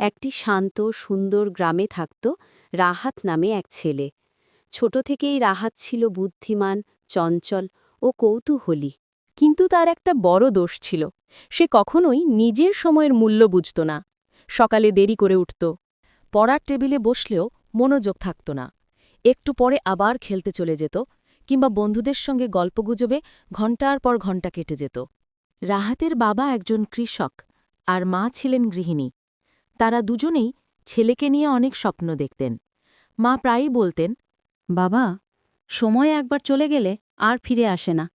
একটি শান্ত, সুন্দর গ্রামে থাকত রাহাত নামে এক ছেলে। ছোট থেকেই রাহাত ছিল বুদ্ধিমান, চঞ্চল ও কৌতূহলী। কিন্তু তার একটা বড় দোষ ছিল। সে কখনোই নিজের সময়ের মূল্য বুঝত না। সকালে দেরি করে উঠত। পড়ার টেবিলে বসলেও মনোযোগ থাকত না। একটু পরে আবার খেলতে চলে যেত কিংবা বন্ধুদের সঙ্গে গল্পগুজবে ঘণ্টার পর ঘণ্টা কেটে যেত। রাহাতের বাবা একজন কৃষক আর মা ছিলেন গৃহিণী। তারা দুজনেই ছেলেকে নিয়ে অনেক স্বপ্ন দেখতেন। মা প্রায়ই বলতেন, বাবা, সময় একবার চলে গেলে আর ফিরে আসে না।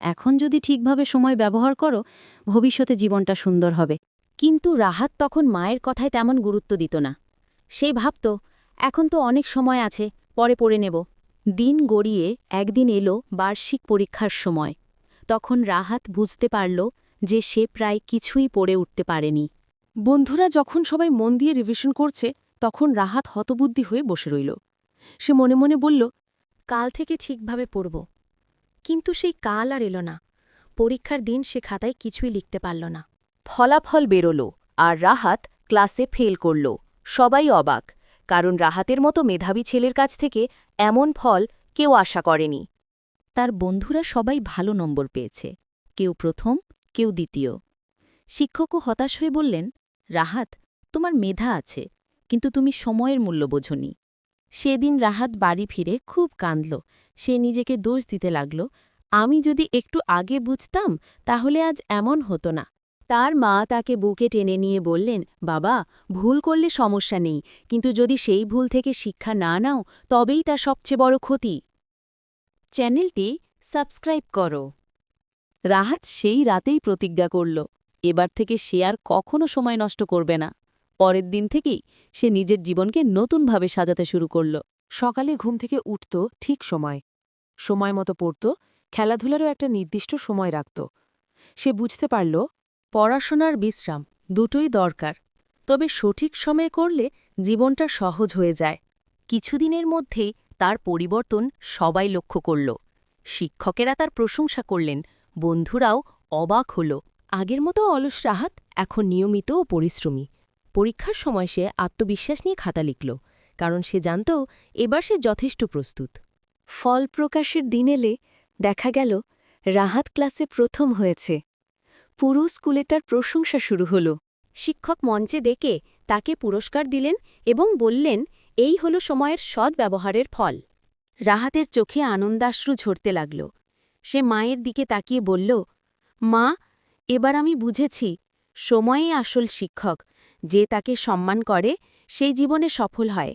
এখন যদি ঠিকভাবে সময় ব্যবহার করো, ভবিষ্যতে জীবনটা সুন্দর হবে। কিন্তু রাহাত তখন মায়ের কথায় তেমন গুরুত্ব দিত না। সে ভাবত, এখন তো অনেক সময় আছে, পরে পড়ে নেব। দিন গড়িয়ে একদিন এলো বার্ষিক পরীক্ষার সময়। তখন রাহাত বুঝতে পারল যে সে প্রায় কিছুই পড়ে উঠতে পারেনি। বন্ধুরা যখন সবাই মন দিয়ে রিভিশন করছে, তখন রাহাত হতবুদ্ধি হয়ে বসে রইল। সে মনে মনে বলল, কাল থেকে ঠিকভাবে পড়ব। কিন্তু সেই কাল আর এলো না। পরীক্ষার দিন সে খাতায় কিছুই লিখতে পারল না। ফলাফল বেরোল আর রাহাত ক্লাসে ফেল করল। সবাই অবাক, কারণ রাহাতের মতো মেধাবী ছেলের কাছ থেকে এমন ফল কেউ আশা করেনি। তার বন্ধুরা সবাই ভালো নম্বর পেয়েছে, কেউ প্রথম, কেউ দ্বিতীয়। শিক্ষকও হতাশ হয়ে বললেন রাহাত, তোমার মেধা আছে, কিন্তু তুমি সময়ের মূল্য বোঝনি। সেদিন রাহাত বাড়ি ফিরে খুব কাঁদল। সে নিজেকে দোষ দিতে লাগল। আমি যদি একটু আগে বুঝতাম, তাহলে আজ এমন হতো না। তার মা তাকে বুকে টেনে নিয়ে বললেন, বাবা, ভুল করলে সমস্যা নেই, কিন্তু যদি সেই ভুল থেকে শিক্ষা না নাও, তবেই তা সবচেয়ে বড় ক্ষতি। চ্যানেলটি সাবস্ক্রাইব করো। রাহাত সেই রাতেই প্রতিজ্ঞা করল। এবার থেকে সে আর কখনো সময় নষ্ট করবে না। পরের দিন থেকেই সে নিজের জীবনকে নতুনভাবে সাজাতে শুরু করল। সকালে ঘুম থেকে উঠত ঠিক সময়। সময় মতো পড়ত, খেলাধুলারও একটা নির্দিষ্ট সময় রাখত। সে বুঝতে পারল, পড়াশোনার বিশ্রাম দুটোই দরকার। তবে সঠিক সময়ে করলে জীবনটা সহজ হয়ে যায়। কিছুদিনের মধ্যেই তার পরিবর্তন সবাই লক্ষ্য করল। শিক্ষকেরা তার প্রশংসা করলেন, বন্ধুরাও অবাক হল। আগের মতো অলস রাহাত এখন নিয়মিত ও পরিশ্রমী। পরীক্ষার সময় সে আত্মবিশ্বাস নিয়ে খাতা লিখল, কারণ সে জানত এবার সে যথেষ্ট প্রস্তুত। ফল প্রকাশের দিন এলে দেখা গেল রাহাত ক্লাসে প্রথম হয়েছে। পুরো স্কুলে তার প্রশংসা শুরু হল। শিক্ষক মঞ্চে দেখে তাকে পুরস্কার দিলেন এবং বললেন, এই হল সময়ের সৎ ব্যবহারের ফল। রাহাতের চোখে আনন্দাশ্রু ঝরতে লাগল। সে মায়ের দিকে তাকিয়ে বলল, মা এবার আমি বুঝেছি, সময়েই আসল শিক্ষক, যে তাকে সম্মান করে, সেই জীবনে সফল হয়।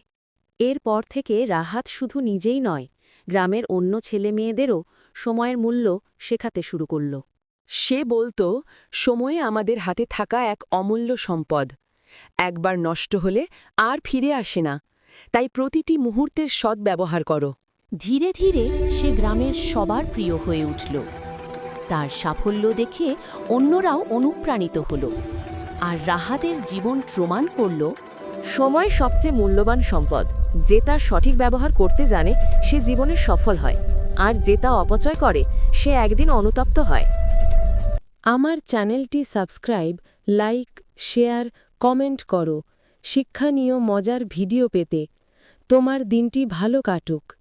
এরপর থেকে রাহাত শুধু নিজেই নয়, গ্রামের অন্য ছেলে মেয়েদেরও সময়ের মূল্য শেখাতে শুরু করল। সে বলতো, সময়ে আমাদের হাতে থাকা এক অমূল্য সম্পদ। একবার নষ্ট হলে আর ফিরে আসে না। তাই প্রতিটি মুহূর্তের সদ্ব্যবহার করো। ধীরে ধীরে সে গ্রামের সবার প্রিয় হয়ে উঠল। তার সাফল্য দেখে অন্যরাও অনুপ্রাণিত হল। আর রাহাদের জীবন প্রমাণ করল, সময় সবচেয়ে মূল্যবান সম্পদ। যে তার সঠিক ব্যবহার করতে জানে, সে জীবনে সফল হয়। আর যে তা অপচয় করে, সে একদিন অনুতপ্ত হয়। আমার চ্যানেলটি সাবস্ক্রাইব, লাইক, শেয়ার, কমেন্ট করো। শিক্ষণীয় মজার ভিডিও পেতে। তোমার দিনটি ভালো কাটুক।